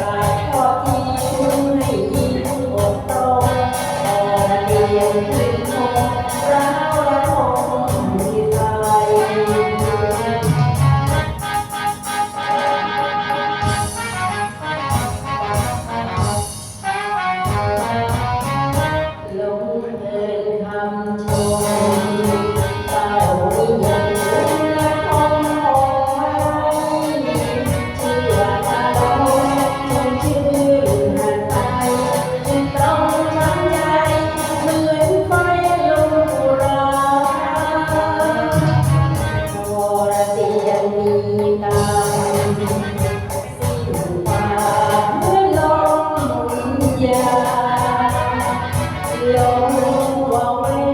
ราบขอที่คุณให้ยิ้มอก ว่าไม่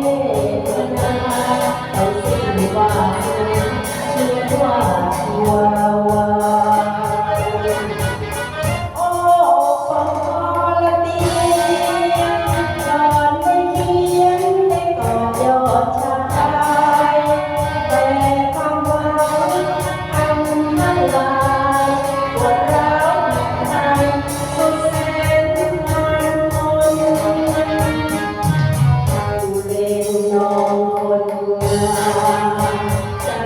น